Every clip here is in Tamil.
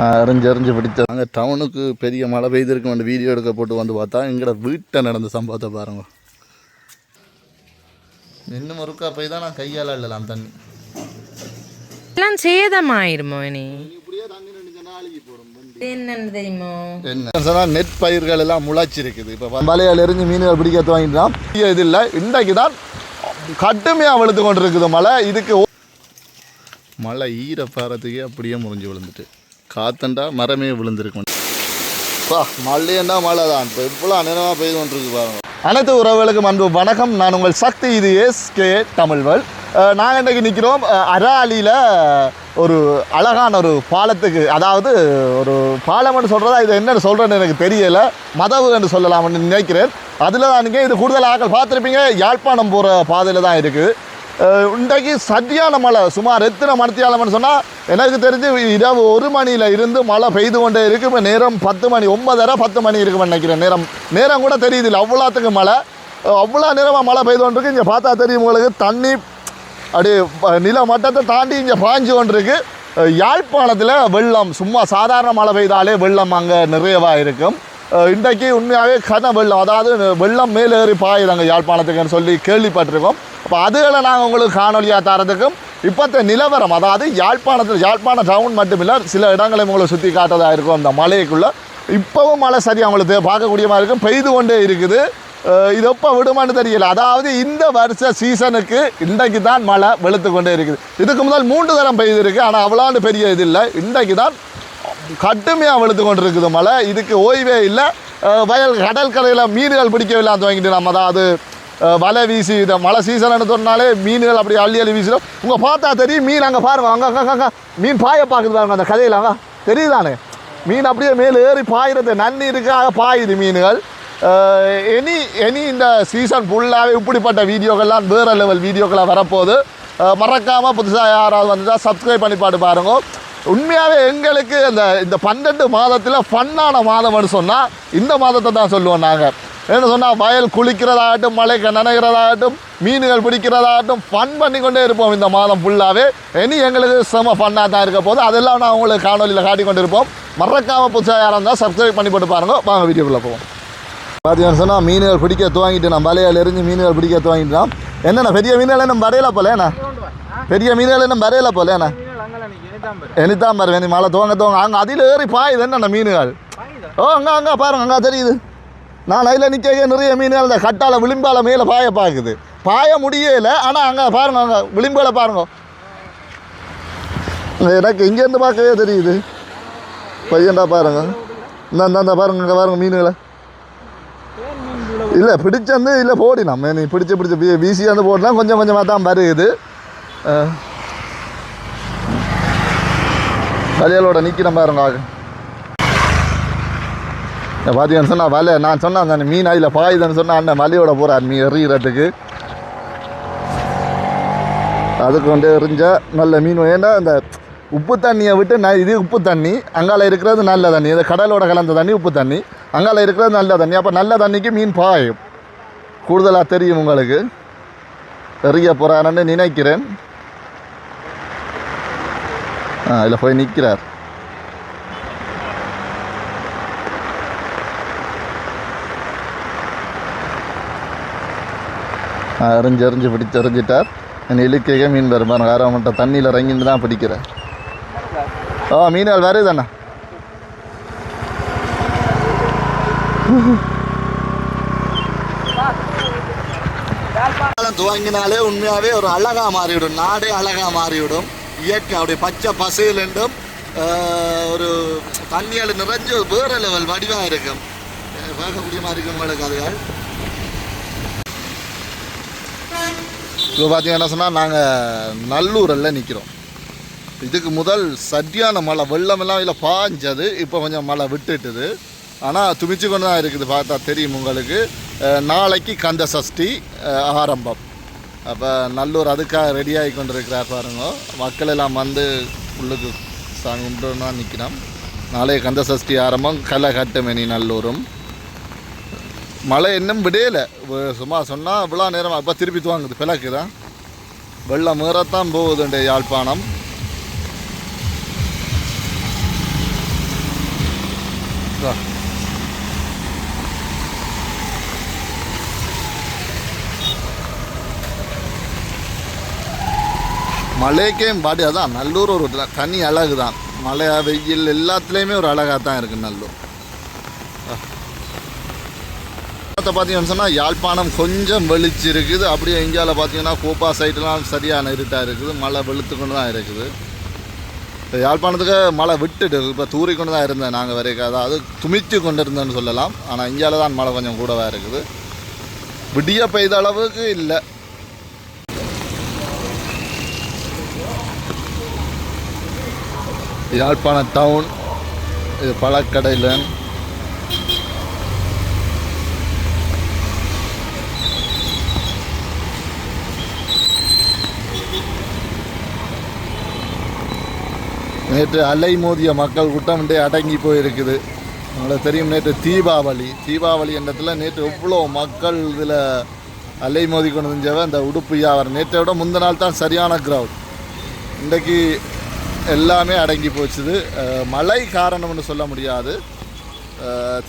எறிஞ்சு எறிஞ்சு பிடிச்ச அங்கே டவுனுக்கு பெரிய மழை பெய்திருக்கு அந்த வீடியோ எடுக்க போட்டு வந்து பார்த்தா எங்கட வீட்டை நடந்த சம்பவத்தை பாருங்க. இன்னும் ஒருக்கா போய் தான் நான் கையால் அள்ளலாம் தண்ணி. எல்லாம் சேதமாயிருமோ இனி? என்னன்னு தெரியுமோ? என்ன? சொன்னால் நெட் பயிர்கள் எல்லாம் முளைச்சிருக்குது. இப்போ வலையால் எரிஞ்சு மீன்கள் பிடிக்க துவங்கிட்டான். இது இல்லை இன்றைக்கு தான் கட்டுமையாக வெளுத்து கொண்டு இருக்குது மழை. இதுக்கு மழை ஈரப்பாறதுக்கே அப்படியே முறிஞ்சு விழுந்துட்டு. காத்தண்டா மரமே விழுந்திருக்கும் பா மழையண்டா மழை தான் இப்போ இவ்வளோ அநேகமாக பெய்து கொண்டிருக்கு பாருங்க. அனைத்து உறவுகளுக்கும் அன்பு வணக்கம். நான் உங்கள் சக்தி இது எஸ் கே தமிழ்வல் நாங்கள் இன்றைக்கு நிற்கிறோம் அராலியில் ஒரு அழகான ஒரு பாலத்துக்கு. அதாவது ஒரு பாலம்னு சொல்கிறதா இது என்னென்னு சொல்கிறேன்னு எனக்கு தெரியலை. மதவு என்று சொல்லலாம்னு நினைக்கிறேன். அதில் தான் நீங்கள் இது கூடுதல் ஆக்கள் பார்த்துருப்பீங்க. யாழ்ப்பாணம் போகிற பாதையில் தான் இருக்குது. இன்றைக்கு சரியான மழை சுமார் எத்தனை மணித்தியாலம்னு சொன்னால் எனக்கு தெரிஞ்சு இரவு ஒரு மணியில் இருந்து மழை பெய்து கொண்டே இருக்கு இப்போ நேரம் பத்து மணி ஒன்பதரை பத்து மணி இருக்குன்னு நினைக்கிறேன். நேரம் நேரம் கூட தெரியுது இல்லை அவ்வளோத்துக்கு மழை. அவ்வளோ நேரமாக மழை பெய்து கொண்டிருக்கு. இங்கே பார்த்தா தெரியும் உங்களுக்கு தண்ணி அப்படியே நில மட்டத்தை தாண்டி இங்கே பாஞ்சு கொண்டிருக்கு. யாழ்ப்பாணத்தில் வெள்ளம் சும்மா சாதாரண மழை பெய்தாலே வெள்ளம் அங்கே நிறையவாக இருக்கும். இன்றைக்கு உண்மையாகவே கன வெள்ளம். அதாவது வெள்ளம் மேலேறி பாயுதாங்க யாழ்ப்பாணத்துக்குன்னு சொல்லி கேள்விப்பட்டிருக்கோம். அப்போ அதுகளை நாங்கள் உங்களுக்கு காணொலியாக தரதுக்கும் இப்போத்த நிலவரம் அதாவது யாழ்ப்பாணத்தில் யாழ்ப்பாணம் டவுன் மட்டுமில்லை சில இடங்களை உங்களை சுற்றி காட்டதாக இருக்கும் அந்த மலைக்குள்ளே. இப்போவும் மழை சரியாக உங்களுக்கு பார்க்கக்கூடிய மாதிரி இருக்கும். பெய்து கொண்டே இருக்குது. இது எப்போ விடுமான்னு தெரியல. அதாவது இந்த வருஷ சீசனுக்கு இன்றைக்கு தான் மழை வெளுத்து கொண்டே இருக்குது. இதுக்கு முதல் மூன்று தரம் பெய்திருக்கு. ஆனால் அவ்வளோண்டு பெரிய இது இல்லை. இன்றைக்கு தான் கட்டுமையாக வெளுத்து கொண்டு இருக்குது மழை. இதுக்கு ஓய்வே இல்லை. வயல் கடல் கரையில் மீன்கள் பிடிக்கவில்லை துவங்கிட்டு நம்ம அதாவது வலை வீசி இந்த மழை சீசன்னு சொன்னாலே மீன்கள் அப்படி அள்ளி அள்ளி வீசிடும். உங்கள் பார்த்தா தெரியும் மீன் அங்கே பாருங்க அங்கே அங்கே அங்கே மீன் பாய பார்க்குது பாருங்க அந்த கதையில் அங்கே. தெரியுதானே? மீன் அப்படியே மேலே ஏறி பாயிறது நன்னி இருக்காக பாயுது மீன்கள். எனி எனி இந்த சீசன் ஃபுல்லாகவே இப்படிப்பட்ட வீடியோக்கள்லாம் வேறு லெவல் வீடியோக்கெல்லாம் வரப்போகுது. மறக்காமல் புதுசாக யாராவது வந்துட்டால் சப்ஸ்கிரைப் பண்ணி பாட்டு பாருங்க. உண்மையாகவே எங்களுக்கு இந்த இந்த பன்னெண்டு மாதத்தில் ஃபன்னான மாதம்னு சொன்னால் இந்த மாதத்தை தான் சொல்லுவோம் நாங்கள் என்ன சொன்னால் வயல் குளிக்கிறதாகட்டும் மலைக்கு நினைக்கிறதாகட்டும் மீன்கள் பிடிக்கிறதாகட்டும் ஃபன் பண்ணி கொண்டே இருப்போம் இந்த மாதம் ஃபுல்லாகவே இனி எங்களுக்கு செம ஃபன்னாக தான் இருக்க போது அதெல்லாம் நான் உங்களுக்கு காணொலியில் காட்டி கொண்டு இருப்போம் மறக்காமல் புதுசாக யாராக இருந்தால் சப்ஸ்கிரைப் பண்ணி போட்டு பாருங்க வாங்க வீடியோக்குள்ளே போவோம் பார்த்தீங்கன்னு சொன்னால் மீன்கள் பிடிக்க துவங்கிட்டு நான் வலையில் எரிஞ்சு மீன்கள் பிடிக்க துவங்கிட்டான் என்னண்ணா பெரிய மீன்கள் என்ன வரையில போலேண்ணா பெரிய மீன்கள் என்ன வரையில போலேண்ணா என்ன பாரு வேணி மழை துவங்க துவங்க அங்கே அதில் ஏறி பாயுது என்னண்ணா மீன்கள் ஓ அங்கே அங்கே பாருங்க அங்கே தெரியுது நான் அதில் நிற்க நிறைய மீன்கள் இந்த கட்டால விளிம்பால மேலே பாய பார்க்குது பாய முடியலை ஆனால் அங்கே பாருங்க அங்கே விளிம்பால பாருங்க. எனக்கு இங்கேருந்து பார்க்கவே தெரியுது. பையன்டா பாருங்க. இந்த இந்த இந்த பாருங்க அங்கே பாருங்க மீன்களை. இல்லை பிடிச்சந்து இல்லை போடி. நம்ம நீ பிடிச்சி பிடிச்சி வீ வீசியாந்து போடலாம் கொஞ்சம் கொஞ்சமாக தான் வருகுது. அஹ். நிற்கிறேன் பாருங்க பார்த்தீங்கன்னு சொன்னால் வலை நான் சொன்னேன் அந்த மீன் அதில் பாயுதுன்னு சொன்னால் அண்ணன் மலையோட போகிறார் மீன் எறிகிறதுக்கு அதுக்கு வந்து எறிஞ்சா நல்ல மீன் ஏன்னா அந்த உப்பு தண்ணியை விட்டு நான் இது உப்பு தண்ணி அங்கால இருக்கிறது நல்ல தண்ணி. இது கடலோட கலந்த தண்ணி உப்பு தண்ணி. அங்கால இருக்கிறது நல்ல தண்ணி. அப்போ நல்ல தண்ணிக்கு மீன் பாயும். கூடுதலாக தெரியும் உங்களுக்கு. எறிய போகிறான்னு நினைக்கிறேன். ஆ இதில் போய் நிற்கிறார் எறிஞ்சு எறிஞ்சு பிடிச்சு எறிஞ்சிட்டார் என் இழுக்கையே மீன் வரும் பாருங்க வேற தண்ணியில் இறங்கிட்டு தான் பிடிக்கிறேன். ஓ மீன்கள் வருதுண்ணா துவங்கினாலே உண்மையாகவே ஒரு அழகாக மாறிவிடும். நாடே அழகாக மாறிவிடும். இயற்கை அப்படி பச்சை பசையிலண்டும் ஒரு தண்ணியால் நிறைஞ்ச வேறு லெவல் வடிவாக இருக்கும். பார்க்க பார்க்கக்கூடிய இருக்கும் உங்களுக்கு அதுகள். இப்போ பார்த்தீங்கன்னா சொன்னால் நாங்கள் நல்லூரில் நிற்கிறோம் இதுக்கு முதல் சரியான மழை வெள்ளமெல்லாம் இதில் பாஞ்சது இப்போ கொஞ்சம் மழை விட்டுட்டுது. ஆனால் துமிச்சு கொண்டு தான் இருக்குது பார்த்தா தெரியும் உங்களுக்கு. நாளைக்கு கந்த சஷ்டி ஆரம்பம். அப்போ நல்லூர் அதுக்காக ரெடியாகி கொண்டு இருக்கிறார் பாருங்க. மக்கள் எல்லாம் வந்து உள்ளுக்கு சாமி நிற்கிறோம் நாளைய கந்த சஷ்டி ஆரம்பம் கலை கட்டுமணி நல்லூரும். மழை இன்னும் விடையலை. சும்மா சொன்னால் இவ்வளோ நேரம் அப்போ திருப்பி துவாங்குது. பிளக்கு தான் வெள்ளம் மீறத்தான் போகுதுண்டு யாழ்ப்பாணம். மழைக்கே பாடி அதான் நல்லூர் ஒரு தனி அழகு தான் மழை வெயில் எல்லாத்துலேயுமே ஒரு அழகாக தான் இருக்குது நல்லூர். இப்போ பார்த்தீங்கன்னு சொன்னால் யாழ்ப்பாணம் கொஞ்சம் வெளிச்சு இருக்குது அப்படியே இந்தியாவில் பார்த்தீங்கன்னா கோப்பா சைட்லாம் சரியான இருட்டாக இருக்குது. மழை வெளுத்து கொண்டு தான் இருக்குது. இப்போ யாழ்ப்பாணத்துக்கு மழை விட்டுட்டு இப்போ தூறி கொண்டு தான் இருந்தேன் நாங்கள் வரைக்கும். அதாவது துமித்து கொண்டு இருந்தேன்னு சொல்லலாம். ஆனால் இந்தியாவில் தான் மழை கொஞ்சம் கூடவாக இருக்குது. விடிய பெய்த அளவுக்கு இல்லை. யாழ்ப்பாண டவுன் இது பழக்கடையில் நேற்று அலை மோதிய மக்கள் கூட்டம் இன்றைய அடங்கி போயிருக்குது. உங்களுக்கு தெரியும் நேற்று தீபாவளி. தீபாவளி என்றத்தில் நேற்று எவ்வளோ மக்கள் இதில் அலை மோதி கொண்டு செஞ்சவ இந்த உடுப்பு வியாபாரம் நேற்றை விட முந்த நாள் தான் சரியான க்ரௌட் இன்றைக்கு எல்லாமே அடங்கி போச்சுது. மழை காரணம்னு சொல்ல முடியாது.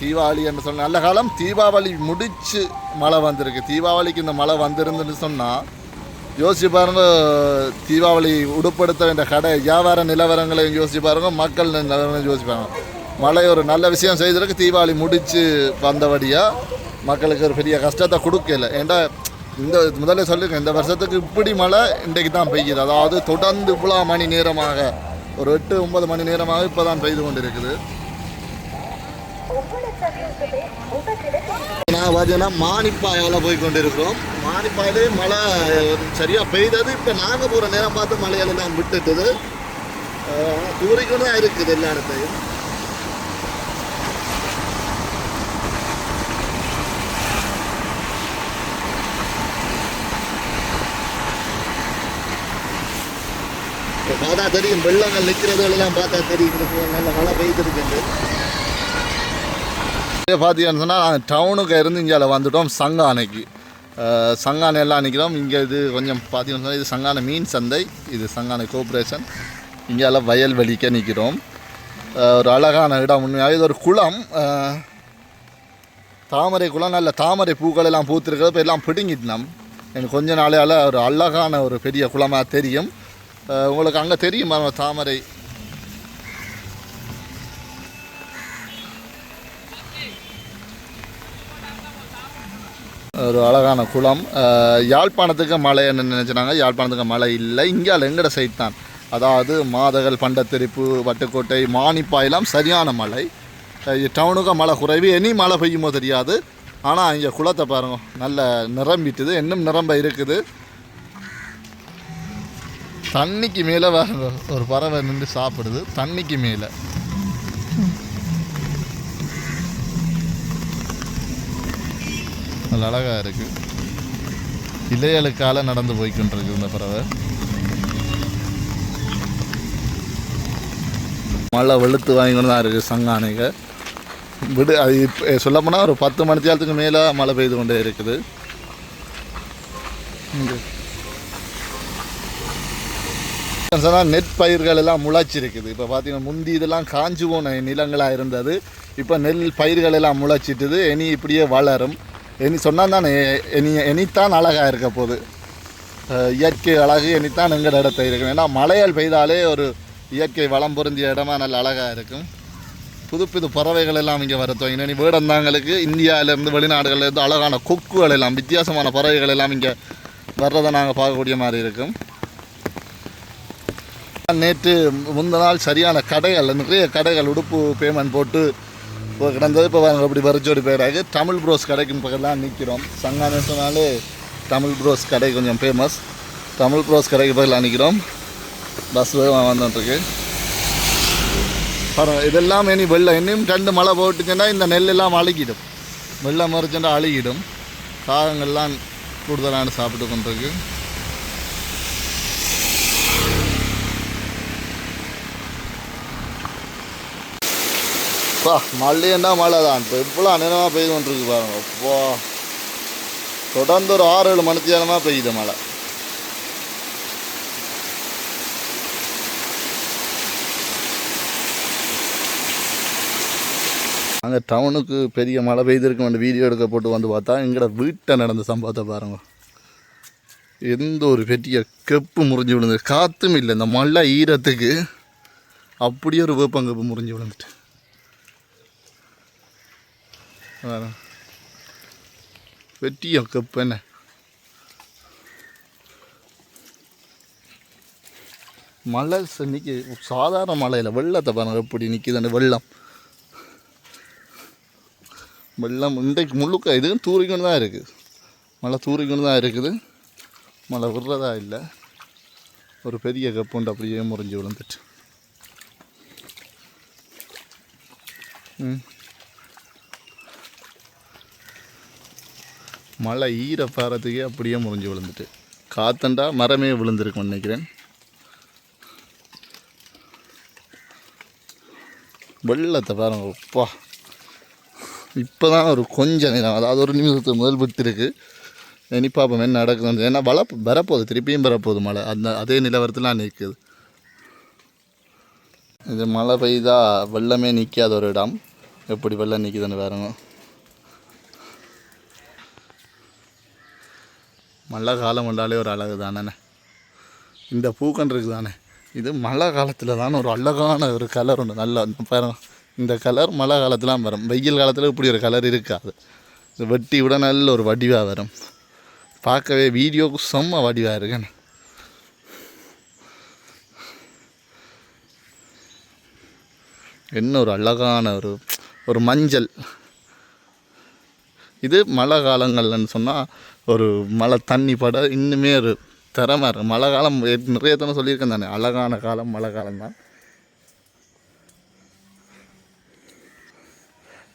தீபாவளி என்று சொன்ன நல்ல காலம் தீபாவளி முடித்து மழை வந்திருக்கு. தீபாவளிக்கு இந்த மழை வந்திருந்துன்னு சொன்னால் யோசிச்சு பாருங்க தீபாவளி உடுப்படுத்த வேண்டிய கடை வியாபார நிலவரங்களையும் யோசிச்சு பாருங்க மக்கள் நிலவரங்களையும் யோசிச்சு பாருங்க. மழை ஒரு நல்ல விஷயம் செய்திருக்கு தீபாவளி முடித்து வந்தபடியாக மக்களுக்கு ஒரு பெரிய கஷ்டத்தை கொடுக்கல. ஏன்டா இந்த முதல்ல சொல்லிருக்கேன் இந்த வருஷத்துக்கு இப்படி மழை இன்றைக்கு தான் பெய்யுது. அதாவது தொடர்ந்து இவ்வளோ மணி நேரமாக ஒரு எட்டு ஒன்பது மணி நேரமாக இப்போ தான் பெய்து கொண்டு இருக்குது பார்த்தீங்கன்னா மானிப்பாயால் போய் கொண்டு இருக்கிறோம் மானிப்பாயிலே மழை சரியாக பெய்தது. இப்போ நாங்கள் போகிற நேரம் பார்த்து மழையெல்லாம் விட்டுட்டுது. தூரிக்கொண்டு தான் இருக்குது எல்லா இடத்தையும். இப்போ பார்த்தா தெரியும் வெள்ளங்கள் நிற்கிறதுலாம் பார்த்தா தெரியும். நல்ல மழை பெய்திருக்குது. இதே பார்த்தீங்கன்னு சொன்னால் நாங்கள் டவுனுக்கு இருந்து இங்கே வந்துட்டோம் சங்கானைக்கு சங்கானை எல்லாம் நிற்கிறோம் இங்கே இது கொஞ்சம் பார்த்தீங்கன்னு சொன்னால் இது சங்கானை மீன் சந்தை இது சங்கானை கோஆப்ரேஷன் இங்கே எல்லாம் வயல்வெளிக்க நிற்கிறோம் ஒரு அழகான இடம் உண்மையாக இது ஒரு குளம். தாமரை குளம் நல்ல தாமரை பூக்கள் எல்லாம் பூத்திருக்கிறது இப்போ எல்லாம் பிடுங்கிட்டோம் எனக்கு கொஞ்ச நாளையால் ஒரு அழகான ஒரு பெரிய குளமாக தெரியும். உங்களுக்கு அங்கே தெரியும் தாமரை ஒரு அழகான குளம். யாழ்ப்பாணத்துக்கு மழை என்ன நினச்சினாங்க யாழ்ப்பாணத்துக்கு மழை இல்லை. இங்கே எங்கட சைட் தான். அதாவது மாதகள் பண்டத்தெரிப்பு வட்டுக்கோட்டை மானிப்பாயெல்லாம் சரியான மழை டவுனுக்கு மழை குறைவு. இனி மழை பெய்யுமோ தெரியாது. ஆனால் இங்கே குளத்தை பாருங்க. நல்ல நிரம்பிட்டுது இன்னும் நிரம்ப இருக்குது. தண்ணிக்கு மேலே வேறு ஒரு பறவை நின்று சாப்பிடுது. தண்ணிக்கு மேலே. நல்ல அழகாக இருக்குது இலையலுக்கால நடந்து போய்கொண்டிருக்கு இந்த பறவை. மழை வெளுத்து வாங்கி கொண்டு தான் இருக்குது சங்கானைக. விடு அது இப்போ சொல்லப்போனால் ஒரு பத்து மணி நேரத்துக்கு மேலே மழை பெய்து கொண்டே இருக்குது. சொன்னால் நெற் பயிர்கள் எல்லாம் முளைச்சிருக்குது. இப்போ பார்த்தீங்கன்னா முந்தி இதெல்லாம் காஞ்சு போன நிலங்களாக இருந்தது. இப்போ நெல் பயிர்கள் எல்லாம் முளைச்சிட்டுது. இனி இப்படியே வளரும். எனி சொன்னால் தானே எனி எனித்தான் அழகாக இருக்க போகுது. இயற்கை அழகு எனித்தான் எங்கள் இடத்த இருக்கும். ஏன்னா மழையால் பெய்தாலே ஒரு இயற்கை வளம் பொருந்திய இடமா நல்ல அழகாக இருக்கும். புது புது பறவைகள் எல்லாம் இங்கே வர துவங்கின. நீ வேடந்தாங்களுக்கு இந்தியாவிலேருந்து வெளிநாடுகள்லேருந்து அழகான கொக்குகள் எல்லாம் வித்தியாசமான பறவைகள் எல்லாம் இங்கே வர்றதை நாங்கள் பார்க்கக்கூடிய மாதிரி இருக்கும். நேற்று முந்த நாள் சரியான கடைகள் நிறைய கடைகள் உடுப்பு பேமெண்ட் போட்டு இப்போ கிடந்தது இப்போ பாருங்க அப்படி வரிச்சோடி போயிடாது. தமிழ் ப்ரோஸ் கடைக்கு பக்கத்தில் நிற்கிறோம் சங்கான சொன்னாலே தமிழ் ப்ரோஸ் கடை கொஞ்சம் ஃபேமஸ் தமிழ் ப்ரோஸ் கடைக்கு பக்கத்தில் நிற்கிறோம் பஸ் வந்துட்டுருக்கு பாருங்க இதெல்லாம் இனி வெள்ளம் இன்னும் ரெண்டு மழை போட்டுச்சுன்னா இந்த நெல்லெல்லாம் அழுகிடும். வெள்ளம் மறைச்சுன்னா அழுகிடும். காகங்கள்லாம் கூடுதலான சாப்பிட்டு கொண்டிருக்கு. பா மழையண்டா மழை தான் இப்போ இவ்வளோ நேரமாக பெய்து கொண்டிருக்கு பாருங்க. அப்பா. தொடர்ந்து ஒரு ஆறு ஏழு மணி நேரமாக பெய்யுது மழை. அங்கே டவுனுக்கு பெரிய மழை பெய்திருக்கு வேண்டிய வீடியோ எடுக்க போட்டு வந்து பார்த்தா எங்கட வீட்டை நடந்த சம்பவத்தை பாருங்க. எந்த ஒரு பெரிய கெப்பு முறிஞ்சு விழுந்து காற்றும் இல்லை. இந்த மழை ஈரத்துக்கு அப்படியே ஒரு வேப்பங்கப்பு முறிஞ்சு விழுந்துட்டு. பாருங்க. பெரிய கப்பு என்ன மழை இன்னைக்கு சாதாரண மழையில் வெள்ளத்தை பாருங்க எப்படி நிற்கிது அந்த வெள்ளம். வெள்ளம் இன்றைக்கு முழுக்க இது தூரிக்கொண்டு தான் இருக்குது. மழை தூரிக்கொண்டு தான் இருக்குது. மழை விடுறதா இல்லை. ஒரு பெரிய கப்புண்டு அப்படியே முறிஞ்சு விழுந்துட்டு. ம். மழை ஈரப்பாறத்துக்கே அப்படியே முறிஞ்சு விழுந்துட்டு. காத்தண்டா மரமே விழுந்திருக்கும் நினைக்கிறேன். வெள்ளத்தை பாருங்க அப்பா. இப்போ தான் ஒரு கொஞ்ச நேரம் அதாவது ஒரு நிமிஷத்துக்கு முதல் விட்டுருக்கு. இனி பார்ப்போம் என்ன நடக்குதுன்னு. ஏன்னா வள வரப்போகுது திருப்பியும் வரப்போகுது மழை. அந்த அதே நிலவரத்தில் நிற்குது இது மழை பெய்தா வெள்ளமே நிற்காத ஒரு இடம். எப்படி வெள்ளம் நிற்குதுன்னு பாருங்க. மழை காலம் வந்தாலே ஒரு அழகு தானே இந்த பூக்கன்றுக்கு இருக்குது தானே இது மழை காலத்தில் தானே ஒரு அழகான ஒரு கலர் ஒன்று நல்லா இந்த பாருங்க. இந்த கலர் மழை காலத்துலாம் வரும். வெயில் காலத்தில் இப்படி ஒரு கலர் இருக்காது. இது வெட்டி விட நல்ல ஒரு வடிவாக வரும். பார்க்கவே வீடியோக்கு செம்ம வடிவாக இருக்குன்னு என்ன ஒரு அழகான ஒரு ஒரு மஞ்சள். இது மழை காலங்கள்னு சொன்னால் ஒரு மழை தண்ணி பட இன்னுமே ஒரு திறமை இருக்குது மழை காலம் நிறைய தடவை சொல்லியிருக்கேன் தானே. அழகான காலம் மழை காலம் தான்.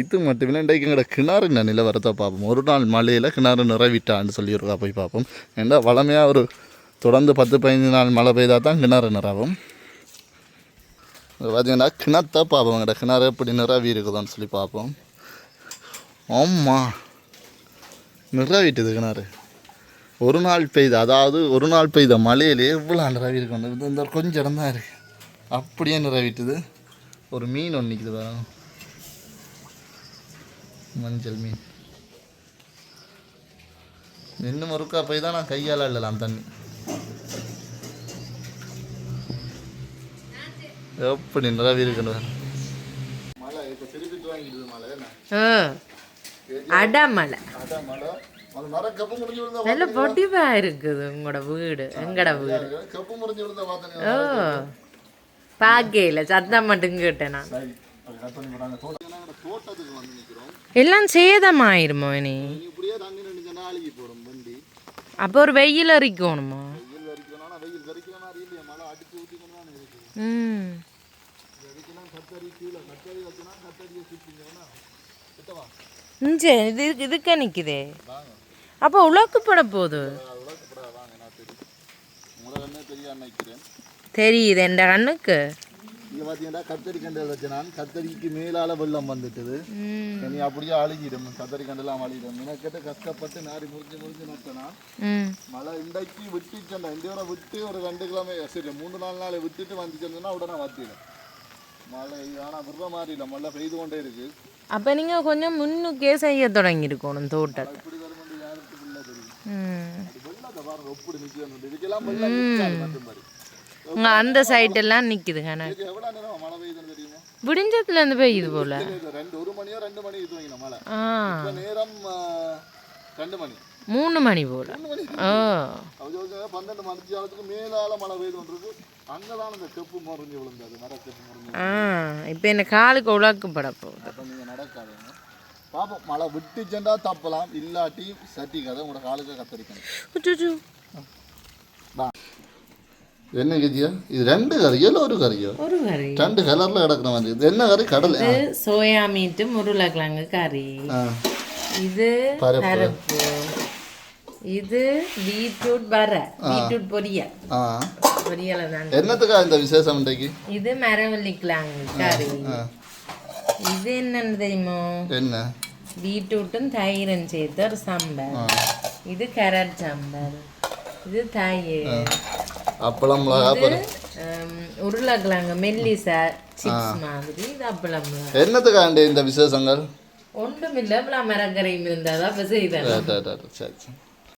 இது மட்டும் இல்லை இன்றைக்கு எங்களோட கிணறு என்ன நிலவரத்தை பார்ப்போம். ஒரு நாள் மழையில் கிணறு நிறவிட்டான்னு சொல்லியிருக்கா போய் பார்ப்போம். ஏன்னா வளமையாக ஒரு தொடர்ந்து பத்து பதினஞ்சு நாள் மழை பெய்தா தான் கிணறு நிறவும் பார்த்தீங்கன்னா கிணத்தை பார்ப்போம். எங்கள்ட கிணறு எப்படி நிறவி இருக்குதான்னு சொல்லி பார்ப்போம். ஆமாம் நிறவிட்டுது கிணறு ஒரு நாள் பெய்த அதாவது ஒரு நாள் பெய்த மழையிலே எவ்வளோ நிறவி இருக்கும் இந்த இந்த கொஞ்சம் இடம் தான் இருக்குது அப்படியே நிறவிட்டுது ஒரு மீன் ஒன்று நிற்குது பாருங்க. மஞ்சள் மீன். இன்னும் ஒருக்கா போய் தான் நான் கையால் அள்ளலாம் தண்ணி. எப்படி நிறவி பாருங்க. மழை இப்போ திருப்பிட்டு வாங்கிடுது மழை என்ன? ஆ. அடமலை. நல்ல பொடிவா இருக்குது உங்களோட வீடு எங்கட வீடு. ஓ பார்க்கையில் சத்தம் மட்டும் கேட்டேன் நான். எல்லாம் சேதமாயிருமோ அழுகி போடும் வண்டி. அப்போ ஒரு வெயில் அரிக்கணுமா? ம். வச்சுனா இஞ்சே இது இதுக்க நிற்குதே அப்போ உலக்குப்பட போகுது தெரியுது என் கண்ணுக்கு. இங்கே பார்த்தீங்கன்னா கத்தரி கண்டல் வச்சு நான் கத்தரிக்கு மேலால வெள்ளம் வந்துட்டுது. நீ அப்படியே அழுகிடும் கத்தரி கண்டெல்லாம் அழுகிடும் மெனக்கெட்டு கஷ்டப்பட்டு நாரி முறிஞ்சு முறிஞ்சு நட்டனா? மழை இன்றைக்கு விட்டுச்சேன்டா இந்த வரை விட்டு ஒரு ரெண்டு கிழமை சரி மூணு நாலு நாள் விட்டுட்டு வந்துச்சுன்னா உடனே வத்திடும் மழை ஆனால் விடுற மாதிரி இல்லை. மழை பெய்து கொண்டே இருக்கு. அப்போ நீங்கள் கொஞ்சம் முன்னுக்கே செய்ய தொடங்கியிருக்கணும் தோட்டத்தை அந்த இது நேரம் மழை பெய்யுதுன்னு தெரியுமா? விடிஞ்சத்துலேருந்து பெய்யுது போல. இது ரெண்டு ஒரு மணியோ ரெண்டு மணி இது மழை. நேரம் ரெண்டு மணி. மூணு மணி போல. ஓ பன்னெண்டு மணி காலத்துக்கு மேலால மழை பெய்து கொண்டிருக்கு. அங்கே தான் அந்த செப்பு முறிஞ்சு விழுந்தது மர செப்பு முறிஞ்சு ஆ இப்போ என்ன காலுக்கு உலக்கப்பட போகுது. அப்போ நீங்கள் நடக்காதுங்க. பாப்போம் மழை விட்டுச்செண்டா தப்பலாம் இல்லாட்டி சட்டி கதை உங்களோட காலுக்கு கத்தரிக்கணும். என்ன கதியா? இது ரெண்டு கறியோ இல்லை ஒரு கறியோ? ஒரு கறி. ரெண்டு கலரில் கிடக்கிற மாதிரி இது என்ன கறி? கடல். சோயா மீட்டு உருளைக்கிழங்கு கறி. இது பருப்பு. இது பீட்ரூட் வர பீட்ரூட் பொரியல். பொரியலை தான். என்னத்துக்கா இந்த விசேஷம் இன்றைக்கு? இது மரவள்ளி கிழங்கு கறி. இது என்னன்னு தெரியுமோ? என்ன? பீட்ரூட்டும் தயிரும் சேர்த்து ஒரு சாம்பார். இது கரட் சாம்பார். இது தயிர். அப்பளம் உருளைக்கிழங்கு மெல்லிசா சிப்ஸ் மாதிரி. இது அப்பளம் என்னத்துக்காண்டி இந்த விசேஷங்கள்? ஒன்றும் இல்லை மரக்கரையும் இருந்தால் தான் இப்போ செய்தேன். சரி.